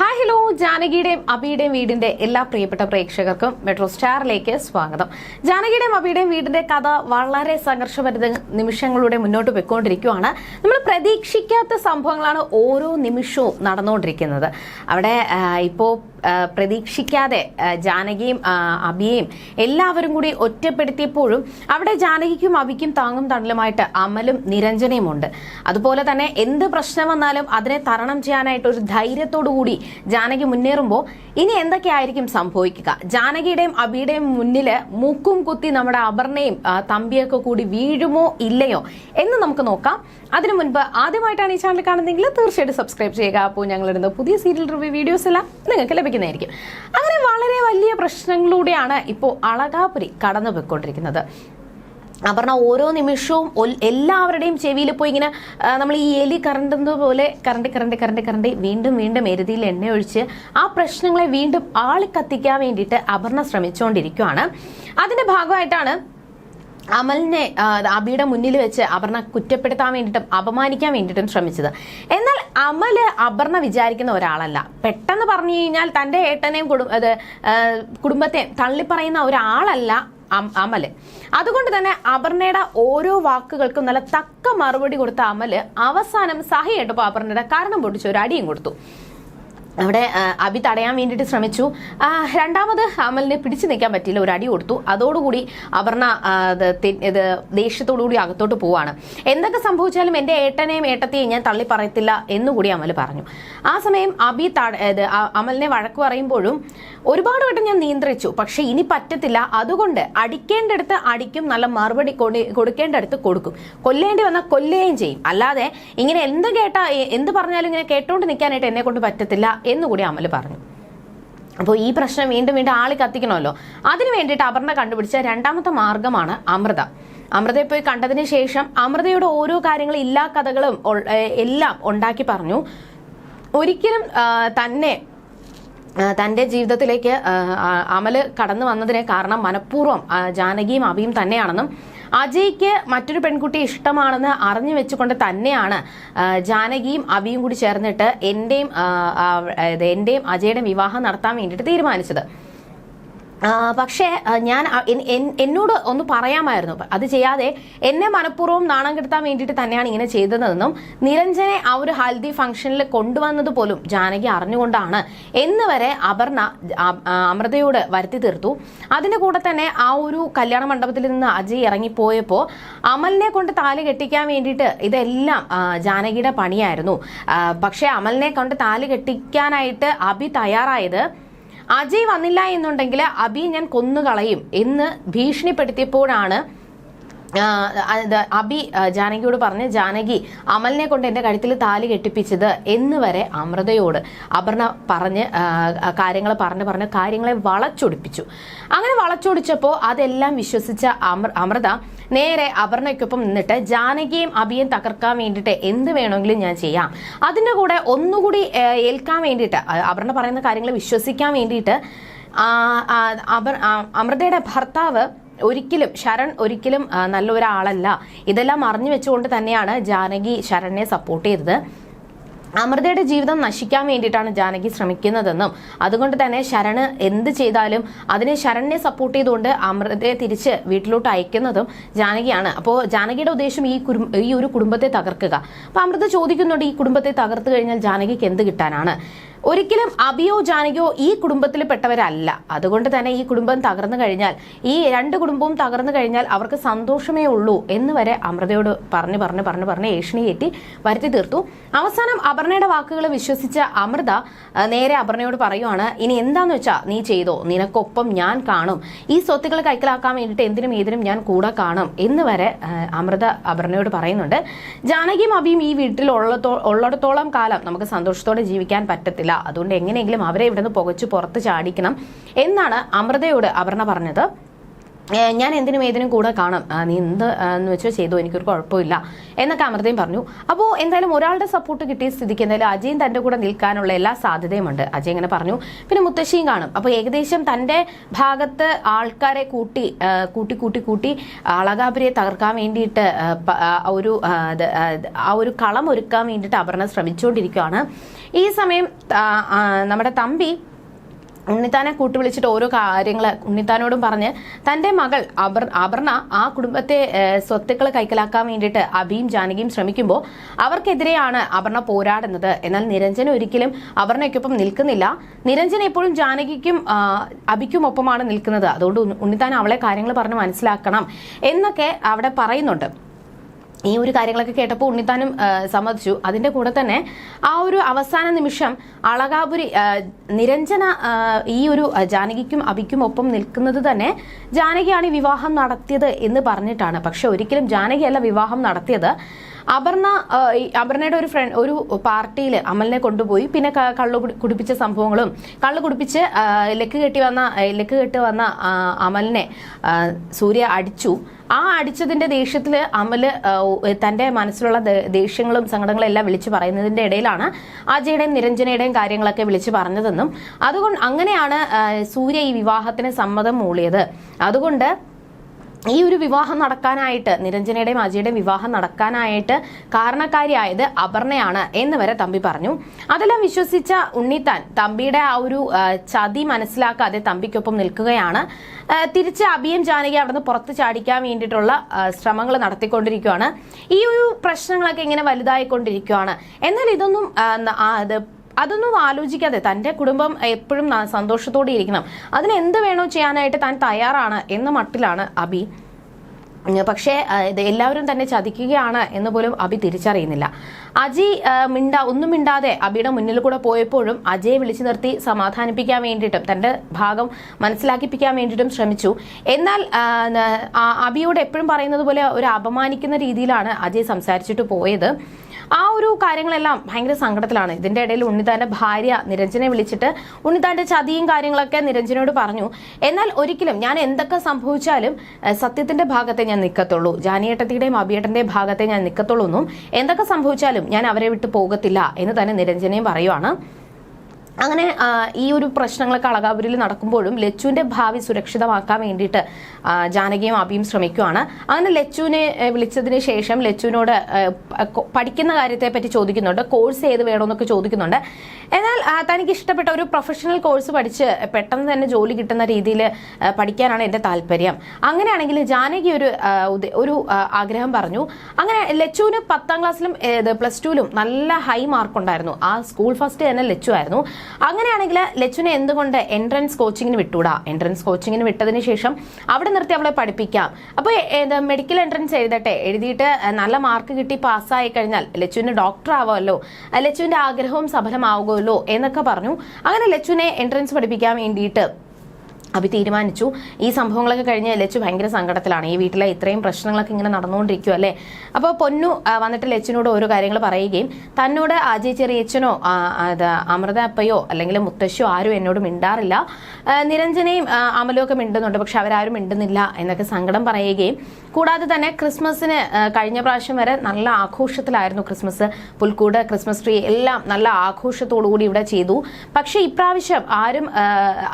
Hi hello. ജാനകിയുടെയും അബിയുടെയും വീടിന്റെ എല്ലാ പ്രിയപ്പെട്ട പ്രേക്ഷകർക്കും മെട്രോ സ്റ്റാറിലേക്ക് സ്വാഗതം. ജാനകിയുടെയും അബിയുടെയും വീടിന്റെ കഥ വളരെ സംഘർഷഭരിത നിമിഷങ്ങളിലൂടെ മുന്നോട്ട് പോയിക്കൊണ്ടിരിക്കുകയാണ്. നമ്മൾ പ്രതീക്ഷിക്കാത്ത സംഭവങ്ങളാണ് ഓരോ നിമിഷവും നടന്നുകൊണ്ടിരിക്കുന്നത്. അവിടെ ഇപ്പോൾ പ്രതീക്ഷിക്കാതെ ജാനകിയും ആ, അബിയെയും എല്ലാവരും കൂടി ഒറ്റപ്പെടുത്തിയപ്പോഴും അവിടെ ജാനകിക്കും അഭിക്കും താങ്ങും തണലുമായിട്ട് അമലും നിരഞ്ജനയും ഉണ്ട്. അതുപോലെ തന്നെ എന്ത് പ്രശ്നം വന്നാലും അതിനെ തരണം ചെയ്യാനായിട്ട് ഒരു ധൈര്യത്തോടു കൂടി ജാനകി മുന്നേറുമ്പോൾ ഇനി എന്തൊക്കെയായിരിക്കും സംഭവിക്കുക? ജാനകിയുടെയും അഭിയുടെയും മുന്നിൽ മൂക്കും കുത്തി നമ്മുടെ അപർണയും തമ്പിയൊക്കെ കൂടി വീഴുമോ ഇല്ലയോ എന്ന് നമുക്ക് നോക്കാം. അതിനു മുൻപ് ആദ്യമായിട്ടാണ് ഈ ചാനൽ കാണുന്നതെങ്കിൽ തീർച്ചയായിട്ടും സബ്സ്ക്രൈബ് ചെയ്യുക. അപ്പോൾ ഞങ്ങളിടുന്ന പുതിയ സീരിയൽ റിവ്യൂ വീഡിയോസ് എല്ലാം നിങ്ങൾക്ക് ലഭിക്കുന്നതായിരിക്കും അങ്ങനെ വളരെ വലിയ പ്രശ്നങ്ങളിലൂടെയാണ് ഇപ്പോൾ അളകാപുരി കടന്നു പോയിക്കൊണ്ടിരിക്കുന്നത്. അപർണ ഓരോ നിമിഷവും എല്ലാവരുടെയും ചെവിയിൽ പോയി ഇങ്ങനെ നമ്മൾ ഈ എലി കറണ്ടുന്നത് പോലെ കറണ്ട് കറണ്ട് കറണ്ട് കറണ്ട് വീണ്ടും വീണ്ടും എരുതിയിൽ എണ്ണ ഒഴിച്ച് ആ പ്രശ്നങ്ങളെ വീണ്ടും ആളിക്കത്തിക്കാൻ വേണ്ടിയിട്ട് അപർണ ശ്രമിച്ചുകൊണ്ടിരിക്കുകയാണ് അതിന്റെ ഭാഗമായിട്ടാണ് അമലിനെ അബിയുടെ മുന്നിൽ വെച്ച് അപർണ കുറ്റപ്പെടുത്താൻ വേണ്ടിയിട്ടും അപമാനിക്കാൻ വേണ്ടിയിട്ടും ശ്രമിച്ചത്. എന്നാൽ അമൽ അപർണ വിചാരിക്കുന്ന ഒരാളല്ല. പെട്ടെന്ന് പറഞ്ഞു കഴിഞ്ഞാൽ തന്റെ ഏട്ടനെയും കുടും കുടുംബത്തെയും തള്ളിപ്പറയുന്ന ഒരാളല്ല അമൽ. അതുകൊണ്ട് തന്നെ അപർണയുടെ ഓരോ വാക്കുകൾക്കും നല്ല തക്ക മറുപടി കൊടുത്ത അമൽ അവസാനം സഹി കേട്ടപ്പോൾ അപർണയുടെ കാരണം പൊട്ടിച്ച് ഒരു അടിയും കൊടുത്തു. അവിടെ അബി തടയാൻ വേണ്ടിയിട്ട് ശ്രമിച്ചു. രണ്ടാമത് അമലിനെ പിടിച്ചു നിൽക്കാൻ പറ്റിയില്ല. ഒരു അടി കൊടുത്തു. അതോടുകൂടി അപർണ ഇത് ദേഷ്യത്തോടുകൂടി ദേഷ്യത്തോടു കൂടി അകത്തോട്ട് പോവാണ്. എന്തൊക്കെ സംഭവിച്ചാലും എന്റെ ഏട്ടനെയും ഏട്ടത്തെയും ഞാൻ തള്ളി പറയത്തില്ല എന്നുകൂടി അമൽ പറഞ്ഞു. ആ സമയം അബി തട- അമലിനെ വഴക്ക് പറയുമ്പോഴും ഒരുപാട് വട്ടം ഞാൻ നിയന്ത്രിച്ചു. പക്ഷേ ഇനി പറ്റത്തില്ല. അതുകൊണ്ട് അടിക്കേണ്ടടുത്ത് അടിക്കും. നല്ല മറുപടി കൊടി- കൊടുക്കേണ്ടടുത്ത് കൊടുക്കും. കൊല്ലേണ്ടി വന്നാൽ കൊല്ലുകയും ചെയ്യും. അല്ലാതെ ഇങ്ങനെ എന്ത് കേട്ടാ എന്ത് പറഞ്ഞാലും ഇങ്ങനെ കേട്ടോണ്ട് നിൽക്കാനായിട്ട് എന്നെ കൊണ്ട് പറ്റത്തില്ല എന്നുകൂടി അമൽ പറഞ്ഞു. അപ്പോൾ ഈ പ്രശ്നം വീണ്ടും വീണ്ടും ആളി കത്തിക്കണമല്ലോ. അതിന് വേണ്ടിയിട്ട് അപർണ കണ്ടുപിടിച്ച രണ്ടാമത്തെ മാർഗമാണ് അമൃത. അമൃതയെ പോയി കണ്ടതിന് ശേഷം അമൃതയുടെ ഓരോ കാര്യങ്ങളും എല്ലാ കഥകളും എല്ലാം ഉണ്ടാക്കി പറഞ്ഞു. ഒരിക്കലും തന്നെ തന്റെ ജീവിതത്തിലേക്ക് അമൽ കടന്നു വന്നതിനെ കാരണം മനഃപൂർവം ജാനകിയും അഭിയും തന്നെയാണെന്നും അജയ്ക്ക് മറ്റൊരു പെൺകുട്ടി ഇഷ്ടമാണെന്ന് അറിഞ്ഞു വെച്ചുകൊണ്ട് തന്നെയാണ് ജാനകിയും അവിയും കൂടി ചേർന്നിട്ട് എന്റെയും എന്റെയും അജയുടെയും വിവാഹം നടത്താൻ വേണ്ടിയിട്ട് തീരുമാനിച്ചത്. പക്ഷേ ഞാൻ എന്നോട് ഒന്ന് പറയാമായിരുന്നു. അത് ചെയ്യാതെ എന്നെ മനഃപൂർവം നാണം കെടുത്താൻ വേണ്ടിയിട്ട് തന്നെയാണ് ഇങ്ങനെ ചെയ്തതെന്നും നിരഞ്ജനെ ആ ഒരു ഹൽദി ഫംഗ്ഷനിൽ കൊണ്ടുവന്നത് പോലും ജാനകി അറിഞ്ഞുകൊണ്ടാണ് എന്ന് വരെ അപർണ അമൃതയോട് വരുത്തി തീർത്തു. അതിന്റെ കൂടെ തന്നെ ആ ഒരു കല്യാണ മണ്ഡപത്തിൽ നിന്ന് അജയ് ഇറങ്ങിപ്പോയപ്പോൾ അമലിനെ കൊണ്ട് താലി കെട്ടിക്കാൻ വേണ്ടിയിട്ട് ഇതെല്ലാം ജാനകിയുടെ പണിയായിരുന്നു. പക്ഷേ അമലിനെ കൊണ്ട് താലി കെട്ടിക്കാനായിട്ട് അഭി തയ്യാറായത് അജയ് വന്നില്ല എന്നുണ്ടെങ്കിൽ അബി ഞാൻ കൊന്നുകളയും എന്ന് ഭീഷണിപ്പെടുത്തിയപ്പോഴാണ് അബി ജാനകിയോട് പറഞ്ഞ് ജാനകി അമലിനെ കൊണ്ട് എന്റെ കഴുത്തിൽ താലി കെട്ടിപ്പിച്ചത് എന്ന് വരെ അമൃതയോട് അപർണ പറഞ്ഞ് കാര്യങ്ങൾ പറഞ്ഞ് പറഞ്ഞ് കാര്യങ്ങളെ വളച്ചൊടിപ്പിച്ചു. അങ്ങനെ വളച്ചൊടിച്ചപ്പോൾ അതെല്ലാം വിശ്വസിച്ച അമൃ അമൃത നേരെ അപർണയ്ക്കൊപ്പം നിന്നിട്ട് ജാനകിയും അബിയും തകർക്കാൻ വേണ്ടിയിട്ട് എന്ത് വേണമെങ്കിലും ഞാൻ ചെയ്യാം. അതിന്റെ കൂടെ ഒന്നുകൂടി ഏൽക്കാൻ വേണ്ടിയിട്ട് അപർണ പറയുന്ന കാര്യങ്ങൾ വിശ്വസിക്കാൻ വേണ്ടിയിട്ട് അപർ അമൃതയുടെ ഭർത്താവ് ഒരിക്കലും ശരൺ ഒരിക്കലും നല്ല ഒരാളല്ല ഇതെല്ലാം അറിഞ്ഞു വെച്ചുകൊണ്ട് തന്നെയാണ് ജാനകി ശരണിനെ സപ്പോർട്ട് ചെയ്തത്. അമൃതയുടെ ജീവിതം നശിക്കാൻ വേണ്ടിയിട്ടാണ് ജാനകി ശ്രമിക്കുന്നതെന്നും അതുകൊണ്ട് തന്നെ ശരണ് എന്ത് ചെയ്താലും അതിനെ ശരണിനെ സപ്പോർട്ട് ചെയ്തുകൊണ്ട് അമൃതയെ തിരിച്ച് വീട്ടിലോട്ട് അയക്കുന്നതും ജാനകിയാണ്. അപ്പോൾ ജാനകിയുടെ ഉദ്ദേശം ഈ ഈ ഒരു കുടുംബത്തെ തകർക്കുക. അപ്പോൾ അമൃത ചോദിക്കുന്നുണ്ട് ഈ കുടുംബത്തെ തകർത്ത് കഴിഞ്ഞാൽ ജാനകിക്ക് എന്ത് കിട്ടാനാണ്? ഒരിക്കലും അബിയോ ജാനകിയോ ഈ കുടുംബത്തിൽ പെട്ടവരല്ല. അതുകൊണ്ട് തന്നെ ഈ കുടുംബം തകർന്നു കഴിഞ്ഞാൽ ഈ രണ്ട് കുടുംബവും തകർന്നു കഴിഞ്ഞാൽ അവർക്ക് സന്തോഷമേ ഉള്ളൂ എന്ന് വരെ അമൃതയോട് പറഞ്ഞു പറഞ്ഞു പറഞ്ഞു പറഞ്ഞ് ഏഷണി കയറ്റി വരുത്തി തീർത്തു. അവസാനം അപർണയുടെ വാക്കുകൾ വിശ്വസിച്ച അമൃത നേരെ അപർണയോട് പറയുവാണ് ഇനി എന്താന്ന് വെച്ചാ നീ ചെയ്തോ? നിനക്കൊപ്പം ഞാൻ കാണും. ഈ സ്വത്തുക്കൾ കൈക്കലാക്കാൻ വേണ്ടിയിട്ട് എന്തിനും ഏതിനും ഞാൻ കൂടെ കാണും. എന്ന് വരെ അമൃത അപർണയോട് പറയുന്നുണ്ട്. ജാനകിയും അബിയും ഈ വീട്ടിൽ ഉള്ളിടത്തോളം കാലം നമുക്ക് സന്തോഷത്തോടെ ജീവിക്കാൻ പറ്റത്തില്ല. അതുകൊണ്ട് എങ്ങനെയെങ്കിലും അവരെ ഇവിടുന്ന് പുകച്ചു പുറത്ത് ചാടിക്കണം എന്നാണ് അമൃതയോട് അപർണ പറഞ്ഞത്. ഞാൻ എന്തിനും ഏതിനും കൂടെ കാണാം. നീ എന്ത് എന്ന് വെച്ചോ ചെയ്തു എനിക്കൊരു കുഴപ്പമില്ല എന്നൊക്കെ അമൃതയും പറഞ്ഞു. അപ്പോൾ എന്തായാലും ഒരാളുടെ സപ്പോർട്ട് കിട്ടിയ സ്ഥിതിക്ക് എന്തായാലും അജയും തന്റെ കൂടെ നിൽക്കാനുള്ള എല്ലാ സാധ്യതയുമുണ്ട് അജയ് ഇങ്ങനെ പറഞ്ഞു. പിന്നെ മുത്തശ്ശിയും കാണും. അപ്പോൾ ഏകദേശം തന്റെ ഭാഗത്ത് ആൾക്കാരെ കൂട്ടി കൂട്ടി കൂട്ടി കൂട്ടി അളകാപുരിയെ തകർക്കാൻ വേണ്ടിയിട്ട് ഒരു ആ, ഒരു കളം ഒരുക്കാൻ വേണ്ടിയിട്ട് അപർണ ശ്രമിച്ചുകൊണ്ടിരിക്കുകയാണ് ഈ സമയം നമ്മുടെ തമ്പി ഉണ്ണിത്താനെ കൂട്ടുവിളിച്ചിട്ട് ഓരോ കാര്യങ്ങൾ ഉണ്ണിത്താനോടും പറഞ്ഞ് തന്റെ മകൾ അപർ അപർണ ആ കുടുംബത്തെ സ്വത്തുക്കൾ കൈക്കലാക്കാൻ വേണ്ടിയിട്ട് അബിയും ജാനകിയും ശ്രമിക്കുമ്പോൾ അവർക്കെതിരെയാണ് അപർണ പോരാടുന്നത്. എന്നാൽ നിരഞ്ജൻ ഒരിക്കലും അപർണയ്ക്കൊപ്പം നിൽക്കുന്നില്ല. നിരഞ്ജൻ എപ്പോഴും ജാനകിക്കും അബിക്കും ഒപ്പമാണ് നിൽക്കുന്നത്. അതുകൊണ്ട് ഉണ്ണി- ഉണ്ണിത്താൻ അവളെ കാര്യങ്ങൾ പറഞ്ഞ് മനസ്സിലാക്കണം എന്നൊക്കെ അവിടെ പറയുന്നുണ്ട്. ഈ ഒരു കാര്യങ്ങളൊക്കെ കേട്ടപ്പോൾ ഉണ്ണിത്താനും സമ്മതിച്ചു. അതിന്റെ കൂടെ തന്നെ ആ ഒരു അവസാന നിമിഷം അളകാപുരി നിരഞ്ജന ഈ ഒരു ജാനകിക്കും അഭിക്കും ഒപ്പം നിൽക്കുന്നത് തന്നെ ജാനകിയാണ് ഈ വിവാഹം നടത്തിയത് എന്ന് പറഞ്ഞിട്ടാണ്. പക്ഷെ ഒരിക്കലും ജാനകിയല്ല വിവാഹം നടത്തിയത്. അപർണ അപർണയുടെ ഒരു ഫ്രണ്ട് ഒരു പാർട്ടിയിൽ അമലിനെ കൊണ്ടുപോയി. പിന്നെ കള്ള് കുടിപ്പിച്ച സംഭവങ്ങളും കള്ളു കുടിപ്പിച്ച് ലെക്ക് കെട്ടി വന്ന ലെക്ക് കെട്ടി വന്ന അമലിനെ സൂര്യ അടിച്ചു. ആ അടിച്ചതിന്റെ ദേഷ്യത്തിൽ അമൽ തന്റെ മനസ്സിലുള്ള ദേഷ്യങ്ങളും സങ്കടങ്ങളും എല്ലാം വിളിച്ചു പറയുന്നതിന്റെ ഇടയിലാണ് അജയുടെയും നിരഞ്ജനയുടെയും കാര്യങ്ങളൊക്കെ വിളിച്ചു പറഞ്ഞതെന്നും. അതുകൊണ്ട് അങ്ങനെയാണ് സൂര്യ ഈ വിവാഹത്തിന് സമ്മതം മൂളിയത്. അതുകൊണ്ട് ഈ ഒരു വിവാഹം നടക്കാനായിട്ട് നിരഞ്ജനയുടെയും അജയുടെയും വിവാഹം നടക്കാനായിട്ട് കാരണക്കാരിയായത് അപർണയാണ് എന്ന് വരെ തമ്പി പറഞ്ഞു. അതെല്ലാം വിശ്വസിച്ച ഉണ്ണിത്താൻ തമ്പിയുടെ ആ ഒരു ചതി മനസ്സിലാക്കാതെ തമ്പിക്കൊപ്പം നിൽക്കുകയാണ്. തിരിച്ച് അഭിയും ജാനകി അവിടുന്ന് പുറത്ത് ചാടിക്കാൻ വേണ്ടിയിട്ടുള്ള ശ്രമങ്ങൾ നടത്തിക്കൊണ്ടിരിക്കുകയാണ്. ഈ ഒരു പ്രശ്നങ്ങളൊക്കെ ഇങ്ങനെ വലുതായിക്കൊണ്ടിരിക്കുകയാണ്. എന്നാൽ ഇതൊന്നും അതൊന്നും ആലോചിക്കാതെ തന്റെ കുടുംബം എപ്പോഴും സന്തോഷത്തോടെ ഇരിക്കണം. അതിന് എന്ത് വേണോ ചെയ്യാനായിട്ട് താൻ തയ്യാറാണ് എന്ന മട്ടിലാണ് അബി. പക്ഷേ എല്ലാവരും തന്നെ ചതിക്കുകയാണ് എന്ന് പോലും അബി തിരിച്ചറിയുന്നില്ല. അജി മിണ്ടാ ഒന്നും മിണ്ടാതെ അബിയുടെ മുന്നിൽ കൂടെ പോയപ്പോഴും അജയെ വിളിച്ചു നിർത്തി സമാധാനിപ്പിക്കാൻ വേണ്ടിയിട്ടും തന്റെ ഭാഗം മനസ്സിലാക്കിപ്പിക്കാൻ വേണ്ടിയിട്ടും ശ്രമിച്ചു. എന്നാൽ അബിയോട് എപ്പോഴും പറയുന്നത് പോലെ ഒരു അപമാനിക്കുന്ന രീതിയിലാണ് അജയ് സംസാരിച്ചിട്ട് പോയത്. ആ ഒരു കാര്യങ്ങളെല്ലാം ഭയങ്കര സങ്കടത്തിലാണ്. ഇതിന്റെ ഇടയിൽ ഉണ്ണിതാന്റെ ഭാര്യ നിരഞ്ജനെ വിളിച്ചിട്ട് ഉണ്ണിതാന്റെ ചതിയും കാര്യങ്ങളൊക്കെ നിരഞ്ജനോട് പറഞ്ഞു. എന്നാൽ ഒരിക്കലും ഞാൻ എന്തൊക്കെ സംഭവിച്ചാലും സത്യത്തിന്റെ ഭാഗത്തെ ഞാൻ നിൽക്കത്തുള്ളൂ. ജാനിയേട്ടത്തിയുടെയും അബിയേട്ടന്റെയും ഭാഗത്തെ ഞാൻ നിൽക്കത്തുള്ളൂ എന്നും എന്തൊക്കെ സംഭവിച്ചാലും ഞാൻ അവരെ വിട്ടു പോകത്തില്ല എന്ന് തന്നെ നിരഞ്ജനയും പറയുവാണ്. അങ്ങനെ ഈ ഒരു പ്രശ്നങ്ങളൊക്കെ അളകാപുരിൽ നടക്കുമ്പോഴും ലച്ചുവിന്റെ ഭാവി സുരക്ഷിതമാക്കാൻ വേണ്ടിയിട്ട് ജാനകിയും അബിയും ശ്രമിക്കുവാണ്. അങ്ങനെ ലച്ചുവിനെ വിളിച്ചതിന് ശേഷം ലച്ചുവിനോട് പഠിക്കുന്ന കാര്യത്തെ പറ്റി ചോദിക്കുന്നുണ്ട്. കോഴ്സ് ഏത് വേണമെന്നൊക്കെ ചോദിക്കുന്നുണ്ട്. എന്നാൽ തനിക്ക് ഇഷ്ടപ്പെട്ട ഒരു പ്രൊഫഷണൽ കോഴ്സ് പഠിച്ച് പെട്ടെന്ന് തന്നെ ജോലി കിട്ടുന്ന രീതിയിൽ പഠിക്കാനാണ് എന്റെ താല്പര്യം. അങ്ങനെയാണെങ്കിൽ ജാനകി ഒരു ഒരു ആഗ്രഹം പറഞ്ഞു. അങ്ങനെ ലച്ചുവിന് പത്താം ക്ലാസ്സിലും പ്ലസ് ടുവിലും നല്ല ഹൈ മാർക്ക് ഉണ്ടായിരുന്നു. ആ സ്കൂൾ ഫസ്റ്റ് തന്നെ ലച്ചു ആയിരുന്നു. അങ്ങനെയാണെങ്കിൽ ലച്ചുവിനെ എന്തുകൊണ്ട് എൻട്രൻസ് കോച്ചിങ്ങിന് വിട്ടൂടാ? എൻട്രൻസ് കോച്ചിങ്ങിന് വിട്ടതിന് ശേഷം അവിടെ നിർത്തി അവളെ പഠിപ്പിക്കാം. അപ്പോൾ മെഡിക്കൽ എൻട്രൻസ് എഴുതട്ടെ? എഴുതിയിട്ട് നല്ല മാർക്ക് കിട്ടി പാസ്സായി കഴിഞ്ഞാൽ ലച്ചുവിന് ഡോക്ടർ ആവാമല്ലോ. ലച്ചുവിന്റെ ആഗ്രഹവും സഫലമാവുമല്ലോ എന്നൊക്കെ പറഞ്ഞു. അങ്ങനെ ലച്ചുവിനെ എൻട്രൻസ് പഠിപ്പിക്കാൻ വേണ്ടിയിട്ട് അഭി തീരുമാനിച്ചു. ഈ സംഭവങ്ങളൊക്കെ കഴിഞ്ഞ് ലച്ചു ഭയങ്കര സങ്കടത്തിലാണ്. ഈ വീട്ടിലെ ഇത്രയും പ്രശ്നങ്ങളൊക്കെ ഇങ്ങനെ നടന്നുകൊണ്ടിരിക്കും അല്ലേ? അപ്പോൾ പൊന്നു വന്നിട്ട് ലച്ചിനോട് ഓരോ കാര്യങ്ങൾ പറയുകയും തന്നോട് അജയ് ചെറിയച്ചനോ ആ, അത് അമൃത അപ്പയോ അല്ലെങ്കിൽ മുത്തശ്ശോ ആരും എന്നോട് മിണ്ടാറില്ല. നിരഞ്ജനയും അമലും ഒക്കെ മിണ്ടുന്നുണ്ട് പക്ഷെ അവരാരും മിണ്ടുന്നില്ല എന്നൊക്കെ സങ്കടം പറയുകയും കൂടാതെ തന്നെ ക്രിസ്മസിന് കഴിഞ്ഞ പ്രാവശ്യം വരെ നല്ല ആഘോഷത്തിലായിരുന്നു ക്രിസ്മസ്. പുൽക്കൂട് ക്രിസ്മസ് ട്രീ എല്ലാം നല്ല ആഘോഷത്തോടു കൂടി ഇവിടെ ചെയ്തു. പക്ഷേ ഇപ്രാവശ്യം ആരും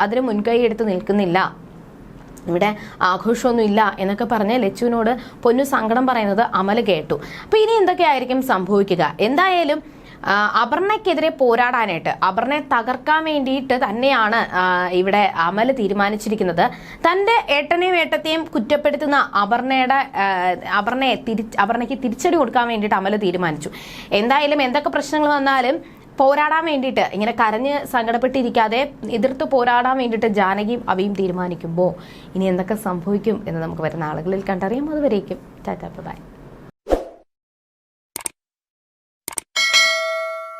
അതിന് മുൻകൈ എടുത്ത് നിൽക്കുന്നില്ല. ഇവിടെ ആഘോഷമൊന്നുമില്ല എന്നൊക്കെ പറഞ്ഞ് ലച്ചുവിനോട് പൊന്നു സങ്കടം പറയുന്നത് അമൽ കേട്ടു. അപ്പൊ ഇനി എന്തൊക്കെയായിരിക്കും സംഭവിക്കുക? എന്തായാലും അപർണയ്ക്കെതിരെ പോരാടാനായിട്ട് അപർണയെ തകർക്കാൻ വേണ്ടിയിട്ട് തന്നെയാണ് ഇവിടെ അമൽ തീരുമാനിച്ചിരിക്കുന്നത്. തന്റെ ഏട്ടനെയും ഏട്ടത്തെയും കുറ്റപ്പെടുത്തുന്ന അപർണയുടെ അപർണയെ തിരി അപർണയ്ക്ക് തിരിച്ചടി കൊടുക്കാൻ വേണ്ടിയിട്ട് അമൽ തീരുമാനിച്ചു. എന്തായാലും എന്തൊക്കെ പ്രശ്നങ്ങൾ വന്നാലും പോരാടാൻ വേണ്ടിയിട്ട് ഇങ്ങനെ കരഞ്ഞ് സങ്കടപ്പെട്ടിരിക്കാതെ എതിർത്ത് പോരാടാൻ വേണ്ടിയിട്ട് ജാനകിയും അവയും തീരുമാനിക്കുമ്പോൾ ഇനി എന്തൊക്കെ സംഭവിക്കും എന്ന് നമുക്ക് വരുന്ന ആളുകളിൽ കണ്ടറിയാം. അതുവരേക്കും ടാറ്റാ ബൈ